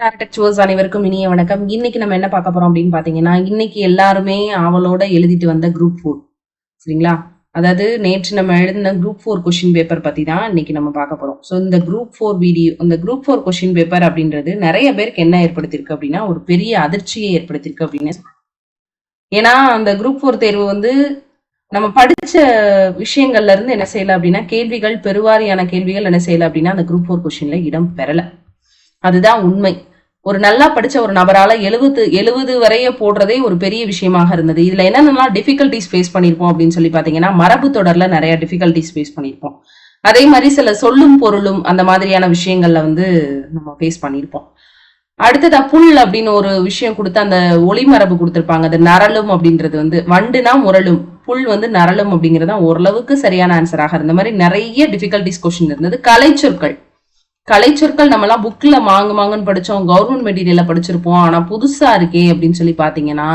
Directors அனைவருக்கும் இனிய வணக்கம். இன்னைக்கு நம்ம என்ன பார்க்க போறோம் அப்படின்னு பாத்தீங்கன்னா இன்னைக்கு எல்லாருமே அவளோட எழுதிட்டு வந்த குரூப் ஃபோர் சரிங்களா? அதாவது நேற்று நம்ம எழுதின குரூப் ஃபோர் கொஷின் பேப்பர் பத்தி தான் இன்னைக்கு நம்ம பார்க்க போறோம். ஸோ இந்த குரூப் ஃபோர் வீடியோ இந்த குரூப் ஃபோர் கொஷின் பேப்பர் அப்படின்றது நிறைய பேருக்கு என்ன ஏற்படுத்தியிருக்கு அப்படின்னா ஒரு பெரிய அதிர்ச்சியை ஏற்படுத்தியிருக்கு அப்படின்னு ஏன்னா அந்த குரூப் ஃபோர் தேர்வு வந்து நம்ம படிச்ச விஷயங்கள்ல இருந்து என்ன செய்யல அப்படின்னா கேள்விகள் பெருவாரியான கேள்விகள் என்ன செய்யல அப்படின்னா அந்த குரூப் ஃபோர் கொஷின்ல இடம் பெறலை. அதுதான் உண்மை. ஒரு நல்லா படிச்ச ஒரு நபரால எழுபது எழுபது வரைய போடுறதே ஒரு பெரிய விஷயமாக இருந்தது. இதுல என்னென்னலாம் டிஃபிகல்டிஸ் ஃபேஸ் பண்ணிருப்போம் அப்படின்னு சொல்லி பாத்தீங்கன்னா மரபு தொடர்ல நிறைய டிஃபிகல்டிஸ் ஃபேஸ் பண்ணிருப்போம். அதே மாதிரி சில சொல்லும் பொருளும் அந்த மாதிரியான விஷயங்கள்ல வந்து நம்ம ஃபேஸ் பண்ணியிருப்போம் அடுத்ததா புல் அப்படின்னு ஒரு விஷயம் கொடுத்து அந்த ஒளிமரபு கொடுத்துருப்பாங்க. அது நரலும் அப்படின்றது வந்து வண்டுனா முரலும் புல் வந்து நரலும் அப்படிங்கிறது தான் ஓரளவுக்கு சரியான ஆன்சராக இருந்த மாதிரி நிறைய டிஃபிகல்டிஸ் கொஸ்டின் இருந்தது. கலைச்சொற்கள். கலைச்சொற்கள் நம்மலாம் புக்கில் மாங்கு மாங்குன்னு படித்தோம் கவர்மெண்ட் மெட்டீரியலில் படிச்சிருப்போம். ஆனால் புதுசாக இருக்கே அப்படின்னு சொல்லி பார்த்தீங்கன்னா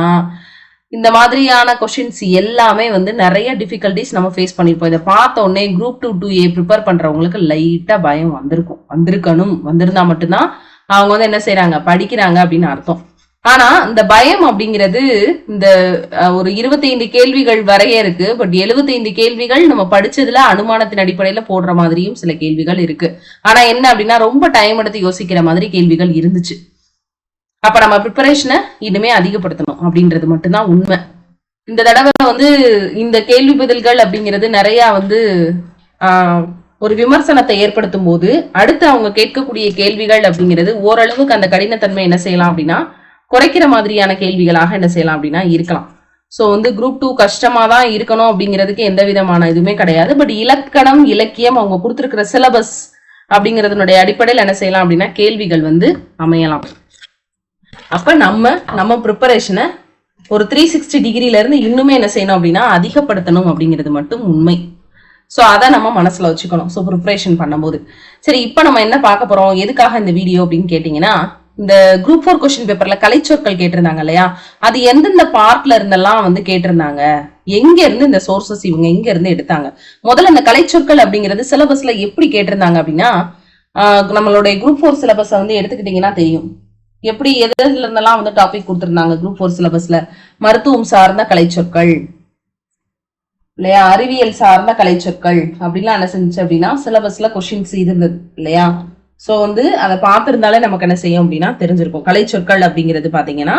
இந்த மாதிரியான கொஷின்ஸ் எல்லாமே வந்து நிறைய டிஃபிகல்டிஸ் நம்ம ஃபேஸ் பண்ணிருப்போம். இதை பார்த்த உடனே group two two A prepare பண்ணுறவங்களுக்கு லைட்டாக பயம் வந்திருக்கும். வந்திருக்கணும். வந்திருந்தா மட்டும்தான் அவங்க வந்து என்ன செய்கிறாங்க படிக்கிறாங்க அப்படின்னு அர்த்தம். ஆனா இந்த பயம் அப்படிங்கிறது இந்த ஒரு 25 கேள்விகள் வரைய இருக்கு. பட் 75 கேள்விகள் நம்ம படிச்சதுல அனுமானத்தின் அடிப்படையில போடுற மாதிரியும் சில கேள்விகள் இருக்கு. ஆனா என்ன அப்படின்னா ரொம்ப டைம் எடுத்து யோசிக்கிற மாதிரி கேள்விகள் இருந்துச்சு. அப்ப நம்ம ப்ரிப்பரேஷனை இனிமே அதிகப்படுத்தணும் அப்படின்றது மட்டும்தான் உண்மை. இந்த தடவை வந்து இந்த கேள்வி பதில்கள் அப்படிங்கிறது நிறைய வந்து ஒரு விமர்சனத்தை ஏற்படுத்தும் போது அடுத்து அவங்க கேட்கக்கூடிய கேள்விகள் அப்படிங்கிறது ஓரளவுக்கு அந்த கடினத்தன்மை என்ன செய்யலாம் அப்படின்னா குறைக்கிற மாதிரியான கேள்விகளாக என்ன செய்யலாம் அப்படின்னா இருக்கலாம். ஸோ வந்து குரூப் டூ கஷ்டமா தான் இருக்கணும் அப்படிங்கிறதுக்கு எந்த விதமான இதுவுமே கிடையாது. பட் இலக்கணம் இலக்கியம் அவங்க கொடுத்துருக்கிற சிலபஸ் அப்படிங்கிறதுனுடைய அடிப்படையில் என்ன செய்யலாம் அப்படின்னா கேள்விகள் வந்து அமையலாம். அப்ப நம்ம நம்ம ப்ரிப்பரேஷனை ஒரு த்ரீ சிக்ஸ்டி டிகிரில இருந்து இன்னுமே என்ன செய்யணும் அப்படின்னா அதிகப்படுத்தணும் அப்படிங்கிறது மட்டும் உண்மை. ஸோ அதை நம்ம மனசுல வச்சுக்கணும். ஸோ ப்ரிப்பரேஷன் பண்ணும்போது. சரி இப்போ நம்ம என்ன பார்க்க போறோம்? எதுக்காக இந்த வீடியோ அப்படின்னு கேட்டிங்கன்னா இந்த குரூப் ஃபோர் கொஸ்டின் பேப்பர்ல கலைச்சொற்கள் கேட்டிருந்தாங்க இல்லையா? அது எந்தெந்த பார்ட்ல இருந்தெல்லாம் வந்து கேட்டிருந்தாங்க? எங்க இருந்து இந்த சோர்சஸ் இவங்க எங்க இருந்து எடுத்தாங்க? முதல்ல இந்த கலைச்சொற்கள் அப்படிங்கிறது சிலபஸ்ல எப்படி கேட்டிருந்தாங்க அப்படின்னா நம்மளுடைய குரூப் ஃபோர் சிலபஸை வந்து எடுத்துக்கிட்டீங்கன்னா தெரியும். எப்படி எதுல இருந்தெல்லாம் வந்து டாபிக் கொடுத்திருந்தாங்க குரூப் ஃபோர் சிலபஸ்ல மருத்துவம் சார்ந்த கலைச்சொற்கள். இல்லையா? அறிவியல் சார்ந்த கலைச்சொற்கள். அப்படிலாம் என்ன செஞ்சு அப்படின்னா சிலபஸ்ல கொஷின்ஸ் இருந்தது இல்லையா? ஸோ வந்து அதை பார்த்துருந்தாலே நமக்கு என்ன செய்யும் அப்படின்னா தெரிஞ்சிருக்கும். கலைச்சொற்கள் அப்படிங்கிறது பார்த்தீங்கன்னா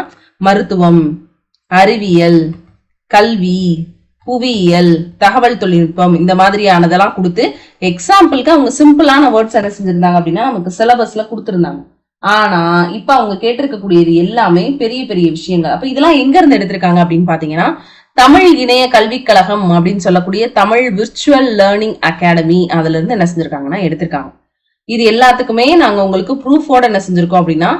மருத்துவம் அறிவியல் கல்வி புவியியல் தகவல் தொழில்நுட்பம் இந்த மாதிரியானதெல்லாம் கொடுத்து எக்ஸாம்பிளுக்கு அவங்க சிம்பிளான வேர்ட்ஸ் என்ன செஞ்சிருந்தாங்க அப்படின்னா நமக்கு சிலபஸ்ல கொடுத்துருந்தாங்க. ஆனா இப்ப அவங்க கேட்டிருக்கக்கூடியது எல்லாமே பெரிய பெரிய விஷயங்கள். அப்ப இதெல்லாம் எங்க இருந்து எடுத்திருக்காங்க அப்படின்னு பாத்தீங்கன்னா தமிழ் இணைய கல்விக் கழகம் அப்படின்னு சொல்லக்கூடிய தமிழ் விர்ச்சுவல் லேர்னிங் அகாடமி அதுல இருந்து என்ன செஞ்சிருக்காங்கன்னா எடுத்திருக்காங்க. இது எல்லாத்துக்குமே நாங்க உங்களுக்கு ப்ரூஃபோட என்ன செஞ்சிருக்கோம் அப்படின்னா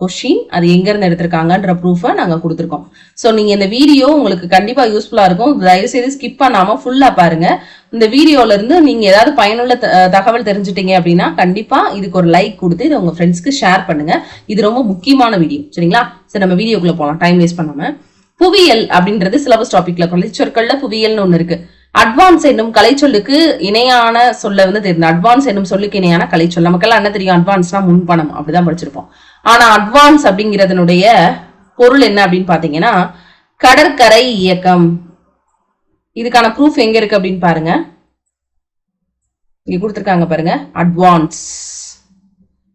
கொஷின் அது எங்க இருந்து எடுத்திருக்காங்கன்ற ப்ரூஃபை நாங்க கொடுத்துருக்கோம். சோ நீங்க இந்த வீடியோ உங்களுக்கு கண்டிப்பா யூஸ்ஃபுல்லா இருக்கும். தயவு செய்து ஸ்கிப் பண்ணாம ஃபுல்லா பாருங்க. இந்த வீடியோல இருந்து நீங்க ஏதாவது பயனுள்ள த- தகவல் தெரிஞ்சுட்டீங்க அப்படின்னா கண்டிப்பா இதுக்கு ஒரு லைக் கொடுத்து இதை உங்க ஃப்ரெண்ட்ஸ்க்கு ஷேர் பண்ணுங்க. இது ரொம்ப முக்கியமான வீடியோ சரிங்களா? சரி நம்ம வீடியோக்குள்ள போலாம். டைம் வேஸ்ட் பண்ணாம. புவியியல் அப்படின்றது சிலபஸ் டாபிக்ல கலைச்சொற்கள்ல புவியியல்னு ஒன்று இருக்கு. அட்வான்ஸ் என்னும் கலைச்சொல்லுக்கு இணையான சொல்ல வந்து தெரியும். அட்வான்ஸ் என்னும் சொல்லுக்கு இணையான கலைச்சொல். நமக்கெல்லாம் என்ன தெரியும்? அட்வான்ஸ்னா முன்பணம் அப்படிதான் படிச்சிருப்போம். ஆனா அட்வான்ஸ் அப்படிங்கிறதுனுடைய பொருள் என்ன அப்படின்னு பாத்தீங்கன்னா கடற்கரை இயக்கம். இதுக்கான ப்ரூஃப் எங்க இருக்கு அப்படின்னு பாருங்க. இங்க கொடுத்துருக்காங்க பாருங்க. அட்வான்ஸ்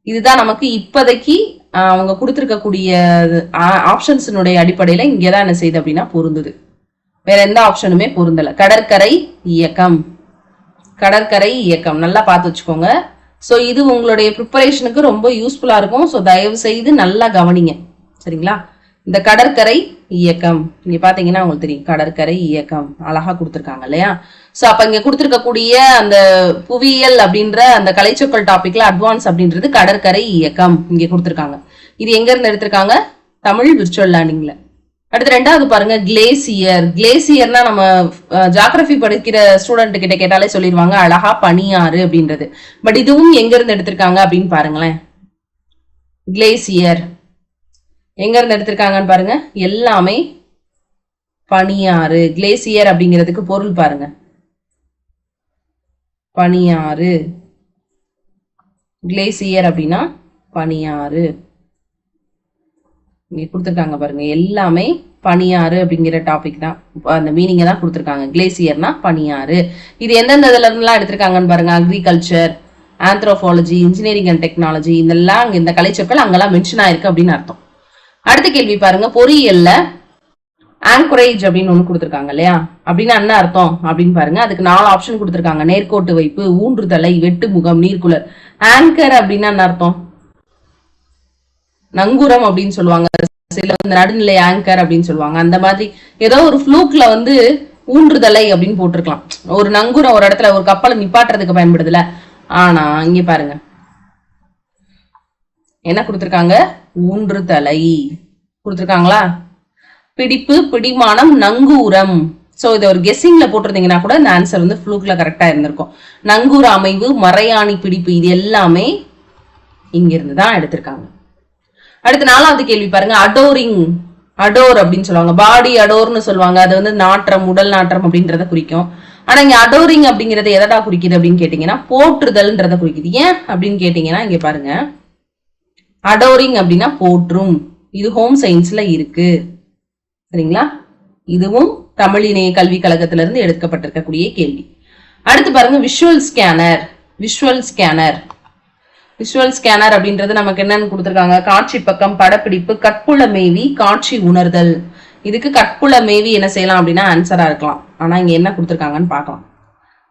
இதுதான் நமக்கு இப்போதைக்கு அவங்க கொடுத்துருக்கக்கூடிய ஆப்ஷன்ஸினுடைய அடிப்படையில இங்கதான் என்ன செய்யுது அப்படின்னா பொருந்துது. வேற எந்த ஆப்ஷனுமே பொருந்தல. கடற்கரை இயக்கம். கடற்கரை இயக்கம். நல்லா பார்த்து வச்சுக்கோங்க. ஸோ இது உங்களுடைய ப்ரிப்பரேஷனுக்கு ரொம்ப யூஸ்ஃபுல்லாக இருக்கும். ஸோ தயவு செய்து நல்லா கவனிங்க. சரிங்களா? இந்த கடற்கரை இயக்கம். இங்க பாத்தீங்கன்னா உங்களுக்கு தெரியும். கடற்கரை இயக்கம். அழகா கொடுத்துருக்காங்க இல்லையா? ஸோ அப்ப இங்க கொடுத்துருக்கக்கூடிய அந்த புவியியல் அப்படின்ற அந்த கலைச்சொற்கள் டாபிக்ல அட்வான்ஸ் அப்படின்றது கடற்கரை இயக்கம். இங்க கொடுத்துருக்காங்க. இது எங்க இருந்து எடுத்திருக்காங்க? தமிழ் விர்ச்சுவல் லேர்னிங்ல அடுத்து ரெண்டாவது பாருங்க கிளேசியர் கிளேசியர்னா நம்ம ஜாகிரபி படிக்கிற ஸ்டூடெண்ட் கிட்ட கேட்டாலே சொல்லிடுவாங்க அழகா பனியாறு அப்படின்றது. பட் இதுவும் எங்க இருந்து எடுத்திருக்காங்க அப்படின்னு பாருங்களேன். கிளேசியர் எங்க இருந்து எடுத்திருக்காங்கன்னு பாருங்க. எல்லாமே பனியாறு. கிளேசியர் அப்படிங்கிறதுக்கு பொருள் பாருங்க. பனியாறு. கிளேசியர் அப்படின்னா பனியாறு. இங்கே கொடுத்துருக்காங்க பாருங்க. எல்லாமே பனியாறு அப்படிங்கிற டாபிக் தான். அந்த மீனிங்கை தான் கொடுத்துருக்காங்க. கிளேசியர்னா பனியாறு. இது எந்தெந்த இதுல இருந்துலாம் எடுத்திருக்காங்கன்னு பாருங்க. Agriculture anthropology engineering and technology இதெல்லாம் அங்கே இந்த கலைச்சொற்கள் அங்கெல்லாம் மென்ஷன் ஆயிருக்கு அப்படின்னு அர்த்தம். அடுத்த கேள்வி பாருங்க. பொறியியல்ல ஆங்கரேஜ் அப்படின்னு ஒன்று கொடுத்துருக்காங்க இல்லையா? அப்படின்னா என்ன அர்த்தம் அப்படின்னு பாருங்க. அதுக்கு நாலு ஆப்ஷன் கொடுத்துருக்காங்க. நேர்கோட்டு வைப்பு ஊன்றுதலை வெட்டு முகம் நீர்க்குளர் ஆங்கர் அப்படின்னா என்ன அர்த்தம்? நங்கூரம் அப்படின்னு சொல்லுவாங்க. சில வந்து நடுநிலை ஆங்கர் அப்படின்னு சொல்லுவாங்க. அந்த மாதிரி ஏதோ ஒரு ஃப்ளூக்ல வந்து ஊன்றுதலை அப்படின்னு போட்டிருக்கலாம். ஒரு நங்கூரம் ஒரு இடத்துல ஒரு கப்பலை நிப்பாட்டுறதுக்கு பயன்படுதுல. ஆனா இங்க பாருங்க. என்ன கொடுத்துருக்காங்க? ஊன்றுதலை. கொடுத்துருக்காங்களா? பிடிப்பு பிடிமானம் நங்கூரம். சோ இதை ஒரு கெஸ்ஸிங்ல போட்டிருந்தீங்கன்னா கூட இந்த ஆன்சர் வந்து ஃப்ளூக்ல கரெக்டா இருந்திருக்கும். நங்கூர அமைவு மறையாணி பிடிப்பு இது எல்லாமே இங்கிருந்து தான் எடுத்திருக்காங்க. அடுத்து நாலாவது கேள்வி பாருங்க. அடோரிங் அடோர் அப்படின்னு சொல்லுவாங்க. பாடி அடோர்னு சொல்லுவாங்க. அது வந்து நாற்றம் உடல் நாற்றம் அப்படின்றத குறிக்கும். ஆனா இங்க அடோரிங் அப்படிங்கறத எதடா குறிக்குது அப்படின்னு கேட்டீங்கன்னா போற்றுதல்ன்றத குறிக்குது. ஏன் அப்படின்னு கேட்டீங்கன்னா இங்க பாருங்க. அடோரிங் அப்படின்னா போற்றும். இது ஹோம் சயின்ஸ்ல இருக்கு. சரிங்களா? இதுவும் தமிழிணைய கல்வி கழகத்துல இருந்து எடுக்கப்பட்டிருக்கக்கூடிய கேள்வி. அடுத்து பாருங்க visual scanner visual scanner visual scanner அப்படின்றது நமக்கு என்னன்னு கொடுத்துருக்காங்க? காட்சி பக்கம் படப்பிடிப்பு கட்புல மேவி காட்சி உணர்தல். இதுக்கு கட்புல மேவி என்ன செய்யலாம் அப்படின்னா ஆன்சரா இருக்கலாம். ஆனா இங்க என்ன கொடுத்துருக்காங்கன்னு பார்க்கலாம்.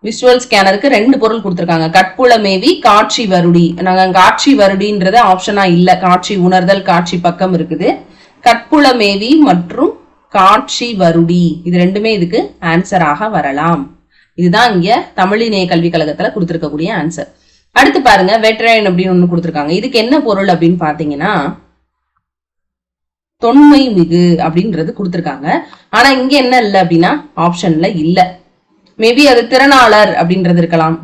விஷுவல் ஸ்கேனருக்கு ரெண்டு பொருள் கொடுத்துருக்காங்க. கட்புல மேவி காட்சி வருடி. நாங்க காட்சி வருடின்றது ஆப்ஷனா இல்ல. காட்சி உணர்தல் காட்சி பக்கம் இருக்குது. கட்புல மேவி மற்றும் காட்சி வருடி. இது ரெண்டுமே இதுக்கு ஆன்சராக வரலாம். இதுதான் இங்க தமிழிணைய கல்விக் கழகத்துல கொடுத்துருக்கக்கூடிய ஆன்சர் அடுத்து பாருங்க வெட்டரன் அப்படின்னு ஒண்ணு கொடுத்துருக்காங்க. இதுக்கு என்ன பொருள் அப்படின்னு பாத்தீங்கன்னா தொன்மை மிகு அப்படின்றது கொடுத்துருக்காங்க. ஆனா இங்க என்ன இல்லை அப்படின்னா ஆப்ஷன்ல இல்ல. மேபி அது திறனாளர் அப்படின்றது இருக்கலாம்.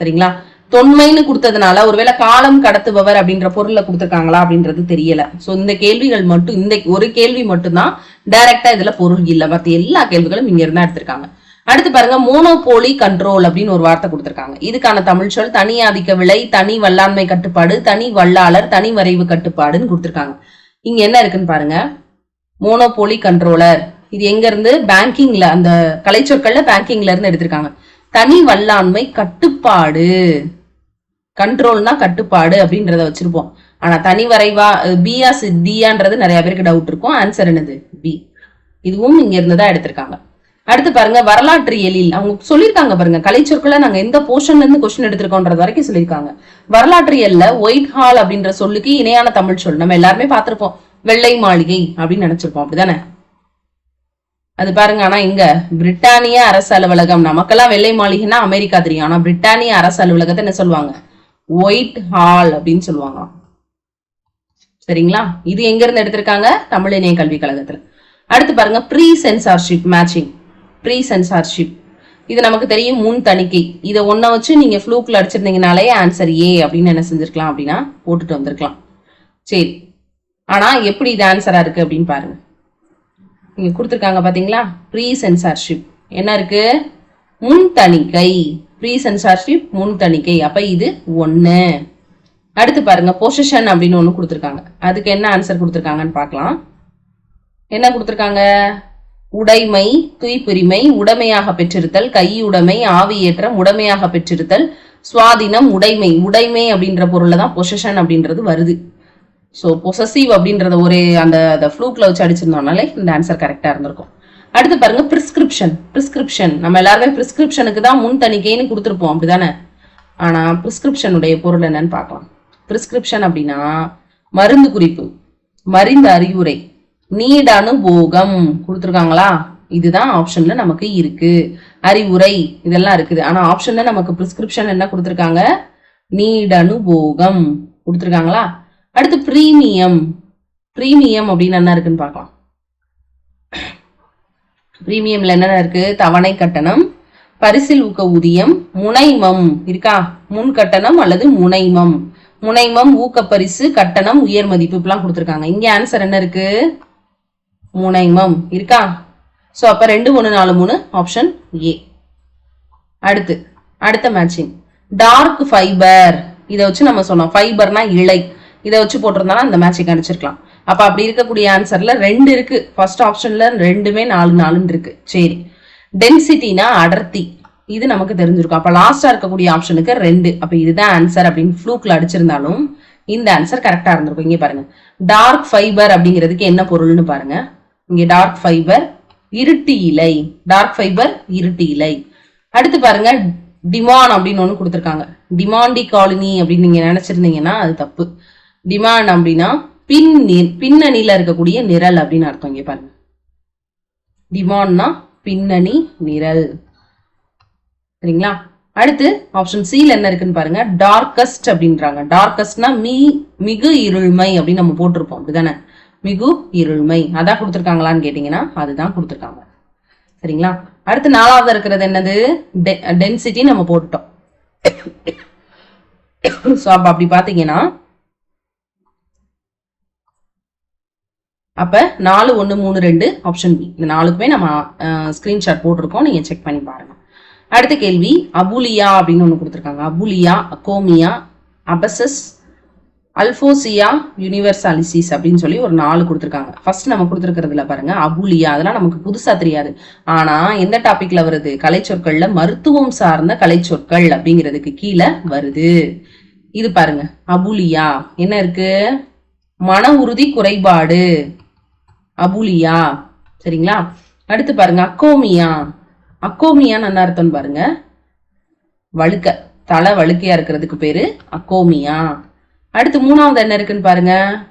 சரிங்களா? தொன்மைன்னு கொடுத்ததுனால ஒருவேளை காலம் கடத்துபவர் அப்படின்ற பொருள்ல கொடுத்துருக்காங்களா அப்படின்றது தெரியல. சோ இந்த கேள்விகள் மட்டும் இந்த ஒரு கேள்வி மட்டும்தான் டைரக்டா இதுல பொருள் இல்ல. மற்ற எல்லா கேள்விகளும் இங்க இருந்தா எடுத்திருக்காங்க. அடுத்து பாருங்க மோனோபோலி கண்ட்ரோல் அப்படின்னு ஒரு வார்த்தை கொடுத்துருக்காங்க. இதுக்கான தமிழ் சொல் தனி ஆதிக்க விலை தனி வல்லாண்மை கட்டுப்பாடு தனி வல்லாளர் தனி வரைவு கட்டுப்பாடுன்னு கொடுத்துருக்காங்க. இங்க என்ன இருக்குன்னு பாருங்க மோனோபோலி கண்ட்ரோலர் இது எங்க இருந்து பேங்கிங்ல அந்த கலைச்சொற்கள்ல பேங்கிங்ல இருந்து எடுத்திருக்காங்க. தனி வல்லாண்மை கட்டுப்பாடு. கண்ட்ரோல்னா கட்டுப்பாடு அப்படின்றத வச்சிருப்போம். ஆனா தனி வரைவா பியா டியான்றது நிறைய பேருக்கு டவுட் இருக்கும். ஆன்சர் என்னது? பி இதுவும் இங்க இருந்துதான் எடுத்திருக்காங்க. அடுத்து பாருங்க வரலாற்று எழில். அவங்க சொல்லியிருக்காங்க பாருங்க கலைச்சொற்களை நாங்க எந்த போர்ஷன்ல இருந்து கொஸ்டின் எடுத்திருக்கோன்றது வரைக்கும் சொல்லியிருக்காங்க. வரலாற்று எல்ல ஒயிட் ஹால் அப்படின்ற சொல்லுக்கு இணையான தமிழ் சொல். நம்ம எல்லாருமே பார்த்திருப்போம். வெள்ளை மாளிகை அப்படின்னு நினைச்சிருப்போம் அப்படிதானே? அது பாருங்க ஆனா இங்க பிரிட்டானிய அரசு அலுவலகம் நமக்கெல்லாம் வெள்ளை மாளிகைன்னா அமெரிக்கா தெரியும். ஆனா பிரிட்டானிய அரசு அலுவலகத்தை என்ன சொல்லுவாங்க? ஒயிட் ஹால் அப்படின்னு சொல்லுவாங்க. சரிங்களா? இது எங்க இருந்து எடுத்திருக்காங்க? தமிழ் இணைய கல்விக் கழகத்துல. அடுத்து பாருங்க pre censorship matching pre censorship இது நமக்கு தெரியும் முன் தணிக்கை. இதை ஒன்றை வச்சு நீங்கள் ஃப்ளூக்கில் அடிச்சிருந்தீங்கனாலே ஆன்சர் ஏ அப்படின்னு என்ன செஞ்சிருக்கலாம் அப்படின்னா போட்டுட்டு வந்திருக்கலாம். சரி. ஆனால் எப்படி இது ஆன்சராக இருக்குது அப்படின்னு பாருங்கள் நீங்கள் கொடுத்துருக்காங்க பார்த்தீங்களா ப்ரீ சென்சார்ஷிப் என்ன இருக்குது முன் தணிக்கை. ப்ரீ சென்சார்ஷிப் முன் தணிக்கை. அப்போ இது ஒன்று அடுத்து பாருங்க பொசிஷன் அப்படின்னு ஒன்று கொடுத்துருக்காங்க. அதுக்கு என்ன ஆன்சர் கொடுத்துருக்காங்கன்னு பார்க்கலாம். என்ன கொடுத்துருக்காங்க? உடைமை துய்ப்புரிமை உடைமையாக பெற்றிருத்தல் கையுடைமை ஆவியேற்றம் உடைமையாக பெற்றிருத்தல் சுவாதீனம் உடைமை. உடைமை அப்படின்ற பொருள்ல தான் பொசஷன் அப்படின்றது வருது. ஸோ பொசசிவ் அப்படின்றத ஒரு அந்த அந்த ஃப்ளூக்ல வச்சு அடிச்சிருந்தோம்னாலே இந்த ஆன்சர் கரெக்டா இருந்திருக்கும். அடுத்து பாருங்க பிரிஸ்கிரிப்ஷன் பிரிஸ்கிரிப்ஷன் நம்ம எல்லாருமே பிரிஸ்கிரிப்ஷனுக்கு தான் முன் தணிக்கைன்னு கொடுத்துருப்போம் அப்படிதானே? ஆனா பிரிஸ்கிரிப்ஷனுடைய பொருள் என்னன்னு பார்க்கலாம். பிரிஸ்கிரிப்ஷன் அப்படின்னா மருந்து குறிப்பு மருந்து அறிவுரை. நீட் அனுபோகம் கொடுத்துருக்காங்களா? இதுதான் ஆப்ஷன்ல நமக்கு இருக்கு. அறிவுரை இதெல்லாம் இருக்குது. ஆனா ஆப்ஷன்ல நமக்கு பிரிஸ்கிரிப்ஷன் என்ன கொடுத்துருக்காங்க? நீட் அனுபோகம் கொடுத்துருக்காங்களா? அடுத்து பிரீமியம் பிரீமியம் அப்படின்னு என்ன இருக்குன்னு பார்க்கலாம். பிரீமியம்ல என்னென்ன இருக்கு? தவணை கட்டணம் பரிசில் ஊக்க ஊதியம் முனைமம். இருக்கா? முன் கட்டணம் அல்லது முனைமம். முனைமம் ஊக்க பரிசு கட்டணம் உயர் மதிப்பு இப்பெல்லாம் கொடுத்துருக்காங்க. இங்க ஆன்சர் என்ன இருக்கு? முனைமம். இருக்கா? ஸோ அப்போ ரெண்டு மூணு நாலு மூணு ஆப்ஷன் ஏ அடுத்து அடுத்த மேட்சிங் டார்க் ஃபைபர் இதை வச்சு நம்ம சொன்னோம். ஃபைபர்னா இலை இதை வச்சு போட்டிருந்தாலும் அந்த மேட்சிங் அடிச்சிருக்கலாம். அப்போ அப்படி இருக்கக்கூடிய ஆன்சர்ல ரெண்டு இருக்கு. ஃபர்ஸ்ட் ஆப்ஷன்ல ரெண்டுமே நாலு நாலுன்னு இருக்கு. சரி. டென்சிட்டினா அடர்த்தி. இது நமக்கு தெரிஞ்சிருக்கும். அப்போ லாஸ்டா இருக்கக்கூடிய ஆப்ஷனுக்கு ரெண்டு. அப்போ இதுதான் ஆன்சர் அப்படின்னு ஃப்ளூக்ல அடிச்சிருந்தாலும் இந்த ஆன்சர் கரெக்டா இருந்திருக்கும். இங்கே பாருங்க. டார்க் ஃபைபர் அப்படிங்கிறதுக்கு என்ன பொருள்னு பாருங்க. இங்கே டார்க் ஃபைபர் இருட்டு இலை. டார்க் ஃபைபர் இருட்டு இலை. அடுத்து பாருங்க டிமான் அப்படின்னு ஒன்று கொடுத்துருக்காங்க. டிமாண்டி காலனி அப்படின்னு நீங்க நினைச்சிருந்தீங்கன்னா அது தப்பு. டிமாண்ட் அப்படின்னா பின் நி- பின்னணியில இருக்கக்கூடிய நிரல் அப்படின்னு அர்த்தம் இங்க பாருங்க. டிமாண்ட்னா பின்னணி நிரல். சரிங்களா? அடுத்து ஆப்ஷன் சில என்ன இருக்குன்னு பாருங்க. டார்கஸ்ட் அப்படின்றாங்க. டார்கஸ்ட்னா மீ மிகு இருள்மை அப்படின்னு நம்ம போட்டிருப்போம். அப்படிதானே? மிகு இருள்மை. அதான் கொடுத்துருக்காங்களான்னு கேட்டீங்கன்னா அதுதான் கொடுத்துருக்காங்க. சரிங்களா? அடுத்து நாலாவது இருக்கிறது என்னது? டென்சிட்டி நம்ம போட்டுட்டோம். ஸோ அப்ப அப்படி பாத்தீங்கன்னா அப்ப நாலு ஒன்று மூணு ரெண்டு ஆப்ஷன் பி இந்த நாலுக்குமே நம்ம ஸ்கிரீன்ஷாட் போட்டிருக்கோம். நீங்க செக் பண்ணி பாருங்க. அடுத்த கேள்வி அபுலியா அப்படின்னு ஒன்று கொடுத்துருக்காங்க. அபுலியா அகோமியா அபசஸ் அல்போசியா யூனிவர்சாலிசிஸ் அப்படின்னு சொல்லி ஒரு நாலு கொடுத்துருக்காங்க. ஃபர்ஸ்ட் நம்ம கொடுத்துருக்கிறதுல பாருங்க அபுலியா அதெல்லாம் நமக்கு புதுசா தெரியாது. ஆனா எந்த டாபிக்ல வருது? கலைச்சொற்கள்ல மருத்துவம் சார்ந்த கலைச்சொற்கள் அப்படிங்கிறதுக்கு கீழே வருது. இது பாருங்க அபுலியா என்ன இருக்கு? மன உறுதி குறைபாடு. அபுலியா சரிங்களா? அடுத்து பாருங்க அக்கோமியா. அக்கோமியான்னு என்ன அர்த்தம்னு பாருங்க? வழுக்க தலை வழுக்கையா இருக்கிறதுக்கு பேரு அக்கோமியா. அடுத்து மூணாவது என்ன இருக்குன்னு பாருங்க.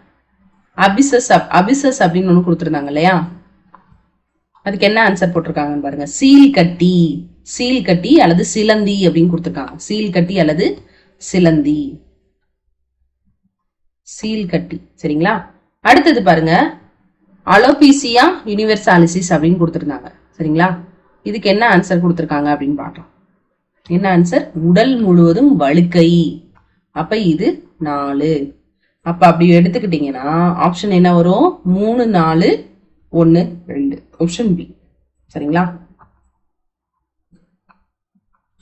அபிசஸ் அப்- அபிசஸ் அப்படின்னு ஒன்று கொடுத்துருந்தாங்க இல்லையா? அதுக்கு என்ன ஆன்சர் போட்டிருக்காங்கன்னு பாருங்க. சீல் கட்டி சீல் கட்டி அல்லது சிலந்தி அப்படின்னு கொடுத்துருக்காங்க. சீல் கட்டி அல்லது சிலந்தி. சீல் கட்டி சரிங்களா? அடுத்தது பாருங்க. அலோபீசியா யூனிவர்சாலிசிஸ் அப்படின்னு கொடுத்துருந்தாங்க. சரிங்களா? இதுக்கு என்ன ஆன்சர் கொடுத்துருக்காங்க அப்படின்னு பார்க்கலாம். என்ன ஆன்சர் உடல் முழுவதும் வழுக்கை. அப்ப இது நாலு. அப்ப அப்படி எடுத்துக்கிட்டீங்கன்னா ஆப்ஷன் என்ன வரும்? மூணு நாலு ஒன்னு ரெண்டு. ஆப்ஷன் பி சரிங்களா?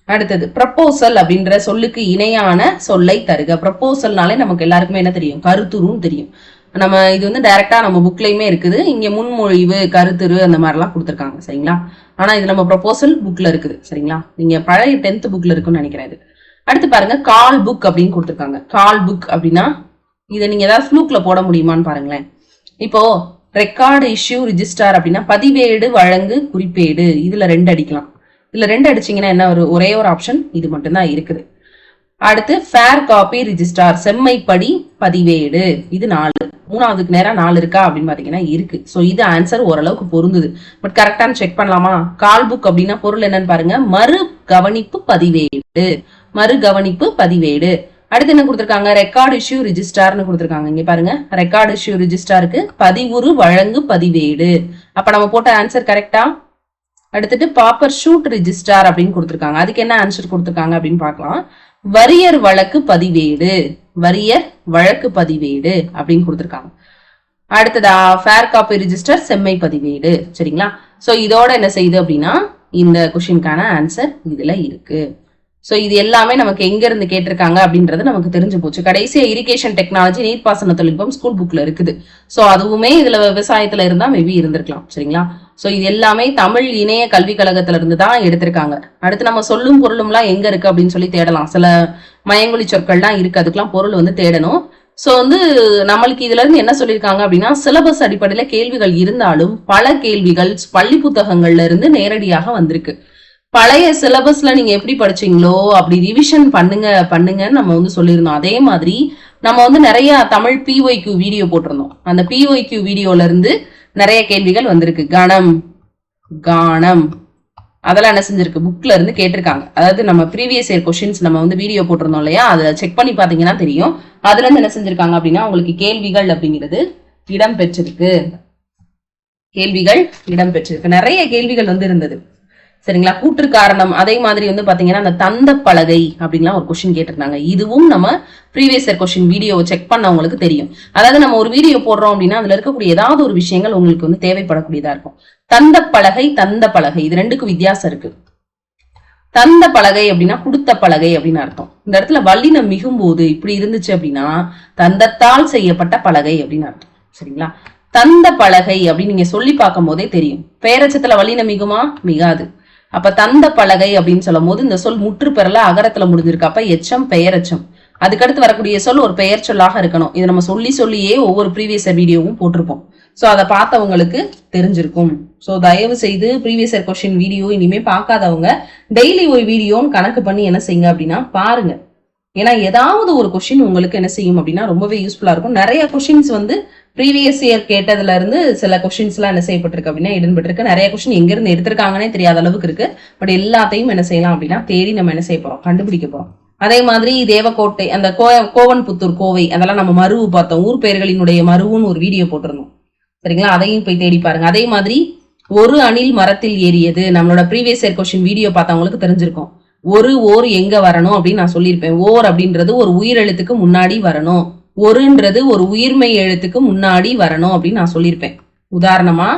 அடுத்தது ப்ரப்போசல் அப்படின்ற சொல்லுக்கு இணையான சொல்லை தருக. ப்ரப்போசல்னாலே நமக்கு எல்லாருக்குமே என்ன தெரியும்? கருத்துருன்னு தெரியும். நம்ம இது வந்து டைரக்டா நம்ம புக்லயுமே இருக்குது. இங்க முன்மொழிவு கருத்துரு அந்த மாதிரிலாம் கொடுத்துருக்காங்க. சரிங்களா? ஆனா இது நம்ம ப்ரப்போசல் புக்ல இருக்குது. சரிங்களா? நீங்க பழைய டென்த் புக்ல இருக்குன்னு நினைக்கிறேன் இது. அடுத்து பாருங்க கால் புக் அப்படின்னு கொடுத்துருக்காங்க. கால் புக் அப்படின்னா இதை நீங்க ஏதாவது ஸ்லூக்ல போட முடியுமான்னு பாருங்களேன். இப்போ ரெக்கார்டு இஷ்யூ ரிஜிஸ்டார் அப்படின்னா பதிவேடு வழங்கு குறிப்பேடு இதுல ரெண்டு அடிக்கலாம். இதுல ரெண்டு அடிச்சீங்கன்னா என்ன ஒரு ஒரே ஒரு ஆப்ஷன் இது மட்டும்தான் இருக்குது. அடுத்து ஃபேர் காப்பி ரிஜிஸ்டார் செம்மைப்படி பதிவேடு இது நாலு மூணாவதுக்கு நேரம் நாலு இருக்கா அப்படின்னு பாத்தீங்கன்னா இருக்கு. சோ இது ஆன்சர் ஓரளவுக்கு பொருந்துது. பட் கரெக்டான செக் பண்ணலாமா? கால் புக் அப்படின்னா பொருள் என்னன்னு பாருங்க. மறு கவனிப்பு பதிவேடு. மறு கவனிப்பு பதிவேடு. அடுத்து என்ன கொடுத்துருக்காங்க? ரெக்கார்டு இஷ்யூ ரிஜிஸ்டார்னு கொடுத்துருக்காங்க. இங்க பாருங்க. ரெக்கார்டு இஷ்யூ ரிஜிஸ்டாருக்கு பதிவுறு வழங்கு பதிவேடு. அப்ப நம்ம போட்ட ஆன்சர் கரெக்டா அடுத்துட்டு பாப்பர் ஷூட் ரிஜிஸ்டார் அப்படின்னு கொடுத்துருக்காங்க. அதுக்கு என்ன ஆன்சர் கொடுத்துருக்காங்க அப்படின்னு பார்க்கலாம். வரியர் வழக்கு பதிவேடு. வரியர் வழக்கு பதிவேடு அப்படின்னு கொடுத்துருக்காங்க. அடுத்ததா ஃபேர் காப்பி ரிஜிஸ்டர் செம்மை பதிவேடு. சரிங்களா? ஸோ இதோட என்ன செய்யுது அப்படின்னா இந்த கொஷினுக்கான ஆன்சர் இதுல இருக்கு. ஸோ இது எல்லாமே நமக்கு எங்க இருந்து கேட்டிருக்காங்க அப்படின்றது நமக்கு தெரிஞ்சு போச்சு. கடைசியா இரிகேஷன் டெக்னாலஜி நீர்ப்பாசன தொழில்நுட்பம் ஸ்கூல் புக்ல இருக்குது. ஸோ அதுவுமே இதுல விவசாயத்துல இருந்தா மேபி இருந்திருக்கலாம். சரிங்களா? ஸோ இது எல்லாமே தமிழ் இணைய கல்விக் கழகத்திலிருந்து தான் எடுத்திருக்காங்க. அடுத்து நம்ம சொல்லும் பொருளும்லாம் எங்க இருக்கு அப்படின்னு சொல்லி தேடலாம். சில மயங்குழி சொற்கள்லாம் இருக்கு. அதுக்கெல்லாம் பொருள் வந்து தேடணும். ஸோ வந்து நம்மளுக்கு இதுல இருந்து என்ன சொல்லியிருக்காங்க அப்படின்னா சிலபஸ் அடிப்படையில கேள்விகள் இருந்தாலும் பல கேள்விகள் பள்ளி புத்தகங்கள்ல இருந்து நேரடியாக வந்திருக்கு. பழைய சிலபஸ்ல நீங்க எப்படி படிச்சீங்களோ அப்படி ரிவிஷன் பண்ணுங்க பண்ணுங்கன்னு நம்ம வந்து சொல்லியிருந்தோம். அதே மாதிரி நம்ம வந்து நிறைய தமிழ் பிஒய்க்யூ வீடியோ போட்டிருந்தோம். அந்த பிஒய்க்யூ வீடியோல இருந்து நிறைய கேள்விகள் வந்திருக்கு. கணம் கானம் அதெல்லாம் என்ன செஞ்சிருக்கு? புக்ல இருந்து கேட்டிருக்காங்க. அதாவது நம்ம ப்ரீவியஸ் இயர் கொஸ்டின்ஸ் நம்ம வந்து வீடியோ போட்டிருந்தோம் இல்லையா? அதை செக் பண்ணி பாத்தீங்கன்னா தெரியும். அதுல இருந்து என்ன செஞ்சிருக்காங்க அப்படின்னா உங்களுக்கு கேள்விகள் அப்படிங்கிறது இடம் பெற்றிருக்கு கேள்விகள் இடம் பெற்றிருக்கு நிறைய கேள்விகள் வந்து இருந்தது. சரிங்களா? கூற்று காரணம் அதே மாதிரி வந்து பாத்தீங்கன்னா அந்த தந்த பலகை அப்படின்லாம் ஒரு கொஸ்டின் கேட்டிருந்தாங்க. இதுவும் நம்ம ப்ரீவியஸ் இயர் கொஸ்டின் வீடியோவை செக் பண்ணவங்களுக்கு தெரியும். அதாவது நம்ம ஒரு வீடியோ போடுறோம் அப்படின்னா அதுல இருக்கக்கூடிய ஏதாவது ஒரு விஷயங்கள் உங்களுக்கு வந்து தேவைப்படக்கூடியதா இருக்கும். தந்த பலகை தந்த பலகை. இது ரெண்டுக்கும் வித்தியாசம் இருக்கு. தந்த பலகை அப்படின்னா கொடுத்த பலகை அப்படின்னு அர்த்தம். இந்த இடத்துல வல்லினம் மிகும்போது இப்படி இருந்துச்சு அப்படின்னா தந்தத்தால் செய்யப்பட்ட பலகை அப்படின்னு அர்த்தம். சரிங்களா? தந்த பலகை அப்படின்னு நீங்க சொல்லி பார்க்கும் போதே தெரியும். பேரச்சத்துல வல்லினம் மிகுமா? மிகாது. அப்ப தந்த பலகை அப்படின்னு சொல்லும் போது இந்த சொல் முற்று பெறல அகரத்துல முடிஞ்சிருக்கு. அப்ப எச்சம் பெயரச்சம். அதுக்கடுத்து வரக்கூடிய சொல் ஒரு பெயர் சொல்லாக இருக்கணும். இதை நம்ம சொல்லி சொல்லியே ஒவ்வொரு ப்ரீவியஸ் வீடியோவும் போட்டிருப்போம். ஸோ அதை பார்த்தவங்களுக்கு தெரிஞ்சிருக்கும். ஸோ தயவு செய்து ப்ரீவியஸ் இயர் கொஸ்டின் வீடியோ இனிமே பார்க்காதவங்க டெய்லி ஒரு வீடியோன்னு கணக்கு பண்ணி என்ன செய்யுங்க அப்படின்னா பாருங்க. ஏன்னா ஏதாவது ஒரு கொஸ்டின் உங்களுக்கு என்ன செய்யும் அப்படின்னா ரொம்பவே யூஸ்ஃபுல்லா இருக்கும். நிறைய கொஸ்டின்ஸ் வந்து ப்ரீவியஸ் இயர் கேட்டதுல இருந்து சில கொஸ்டின்ஸ் எல்லாம் என்ன செய்யப்பட்டிருக்கு அப்படின்னா இடம்பெற்றிருக்கு. நிறைய கொஸ்டின் எங்க இருந்து எடுத்திருக்காங்கன்னே தெரியாத அளவுக்கு இருக்கு. பட் எல்லாத்தையும் என்ன செய்யலாம் அப்படின்னா தேடி நம்ம என்ன செய்ய போறோம்? கண்டுபிடிக்க போறோம். அதே மாதிரி தேவக்கோட்டை அந்த கோ கோவன்புத்தூர் கோவை அதெல்லாம் நம்ம மருவு பார்த்தோம். ஊர் பெயர்களினுடைய மருவுன்னு ஒரு வீடியோ போட்டிருந்தோம். சரிங்களா? அதையும் போய் தேடி பாருங்க. அதே மாதிரி ஒரு அணில் மரத்தில் ஏறியது. நம்மளோட ப்ரீவியஸ் இயர் கொஸ்டின் வீடியோ பார்த்தவங்களுக்கு தெரிஞ்சிருக்கும். ஒரு ஓர் எங்க வரணும் அப்படின்னு நான் சொல்லியிருப்பேன். ஓர் அப்படின்றது ஒரு உயிரெழுத்துக்கு முன்னாடி வரணும். ஒருன்றது ஒரு உயிர்மை எழுத்துக்கு முன்னாடி வரணும் அப்படின்னு நான் சொல்லியிருப்பேன். உதாரணமா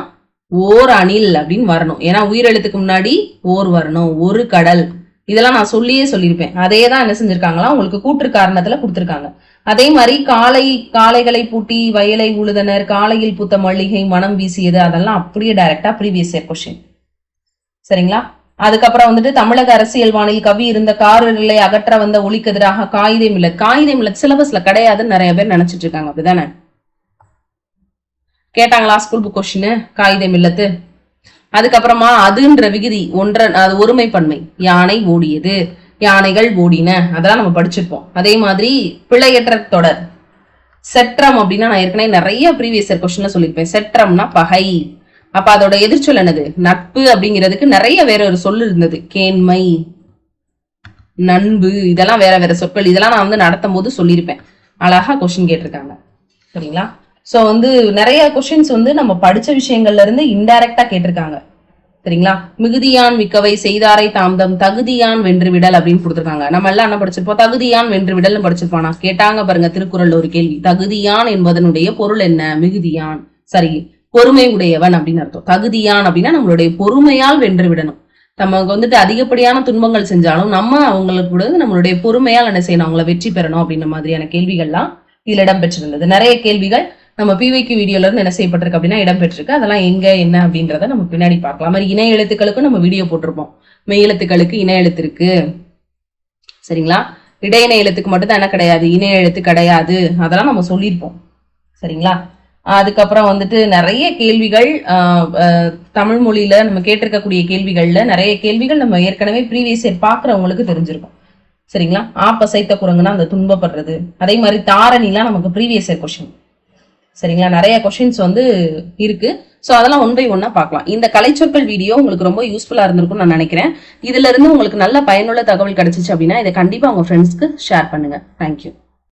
ஓர் அணில் அப்படின்னு வரணும். ஏன்னா உயிரெழுத்துக்கு முன்னாடி ஓர் வரணும் ஒரு கடல். இதெல்லாம் நான் சொல்லியே சொல்லியிருப்பேன். அதே தான் என்ன செஞ்சிருக்காங்களா? உங்களுக்கு கூற்று காரணத்துல கொடுத்துருக்காங்க. அதே மாதிரி காலை காளைகளை பூட்டி வயலை உழுதனர் காலையில் பூத்த மல்லிகை மனம் வீசியது அதெல்லாம் அப்படியே டைரக்டா ப்ரீவியஸ் இயர் கொஸ்டின் சரிங்களா? அதுக்கப்புறம் வந்துட்டு தமிழக அரசியல் வானில் கவி இருந்த காரர்களை அகற்ற வந்த ஒளிக்கெதிராக காகிதை மில்லத் காகிதை மில்லத் சிலபஸ்ல கிடையாதுன்னு நிறைய பேர் நினைச்சிட்டு இருக்காங்க. அப்படிதானே? கேட்டாங்களா ஸ்கூல் புக் கொஸ்டின் காகிதம் மில்லத்து. அதுக்கப்புறமா அதுன்ற விகுதி ஒன்ற அது ஒருமைப்பன்மை. யானை ஓடியது. யானைகள் ஓடின. அதெல்லாம் நம்ம படிச்சிருப்போம். அதே மாதிரி பிழையற்ற தொடர். செற்றம் அப்படின்னா நான் ஏற்கனவே நிறைய ப்ரீவியஸ் இயர் கொஸ்டின்ல சொல்லியிருப்பேன். செற்றம்னா பகை. அப்ப அதோட எதிர்ச்சொல் என்னது? நட்பு அப்படிங்கிறதுக்கு நிறைய வேற ஒரு சொல் இருந்தது. கேண்மை நண்பு இதெல்லாம் வேற வேற சொற்கள். இதெல்லாம் நான் வந்து நடத்தும் போது சொல்லியிருப்பேன். அழகா கொஸ்டின் கேட்டிருக்காங்க. சரிங்களா? ஸோ வந்து நிறைய கொஸ்டின்ஸ் வந்து நம்ம படிச்ச விஷயங்கள்ல இருந்து இன்டைரக்டா கேட்டிருக்காங்க. சரிங்களா? மிகுதியான் மிக்கவை செய்தாரை தாம்தம் தகுதியான் வென்று விடல் அப்படின்னு கொடுத்துருக்காங்க. நம்ம எல்லாம் என்ன படிச்சிருப்போம்? தகுதியான் வென்று விடல்னு படிச்சிருப்பானா? கேட்டாங்க பாருங்க திருக்குறள் ஒரு கேள்வி. தகுதியான் என்பதனுடைய பொருள் என்ன? மிகுதியான். சரி பொறுமை உடையவன் அப்படின்னு அர்த்தம். தகுதியான் அப்படின்னா நம்மளுடைய பொறுமையால் வென்று விடணும். நமக்கு வந்துட்டு அதிகப்படியான துன்பங்கள் செஞ்சாலும் நம்ம அவங்களுக்கு கூட நம்மளுடைய பொறுமையால் என்ன செய்யணும்? அவங்கள வெற்றி பெறணும் அப்படின்ற மாதிரியான கேள்விகள்லாம் இதுல இடம்பெற்றிருந்தது. நிறைய கேள்விகள் நம்ம பிவைக்கு வீடியோல இருந்து என்ன செய்யப்பட்டிருக்கு அப்படின்னா இடம்பெற்றிருக்கு. அதெல்லாம் எங்க என்ன அப்படின்றத நம்ம பின்னாடி பார்க்கலாம். மாதிரி இணைய எழுத்துக்களுக்கும் நம்ம வீடியோ போட்டிருப்போம். மெய் எழுத்துக்களுக்கு இணை எழுத்து இருக்கு. சரிங்களா? இடையினை எழுத்துக்கு மட்டும் தான் என்ன கிடையாது? இணைய எழுத்து கிடையாது. அதெல்லாம் நம்ம சொல்லியிருப்போம். சரிங்களா? அதுக்கப்புறம் வந்துட்டு நிறைய கேள்விகள் தமிழ் மொழியில நம்ம கேட்டிருக்கக்கூடிய கேள்விகள்ல நிறைய கேள்விகள் நம்ம ஏற்கனவே ப்ரீவியஸ் இயர் பார்க்குறவங்களுக்கு தெரிஞ்சிருக்கும். சரிங்களா? ஆப்பசைத்த குரங்குனா அந்த துன்பப்படுறது. அதே மாதிரி தாரணிலாம் நமக்கு ப்ரீவியஸ் இயர் கொஷின் சரிங்களா? நிறைய கொஷின்ஸ் வந்து இருக்கு. ஸோ அதெல்லாம் ஒன் பை ஒன்னா பார்க்கலாம். இந்த கலைச்சொற்கள் வீடியோ உங்களுக்கு ரொம்ப யூஸ்ஃபுல்லா இருந்திருக்கும்னு நான் நினைக்கிறேன். இதுல இருந்து உங்களுக்கு நல்ல பயனுள்ள தகவல் கிடைச்சிச்சு அப்படின்னா இதை கண்டிப்பா உங்க ஃப்ரெண்ட்ஸ்க்கு ஷேர் பண்ணுங்க. தேங்க்யூ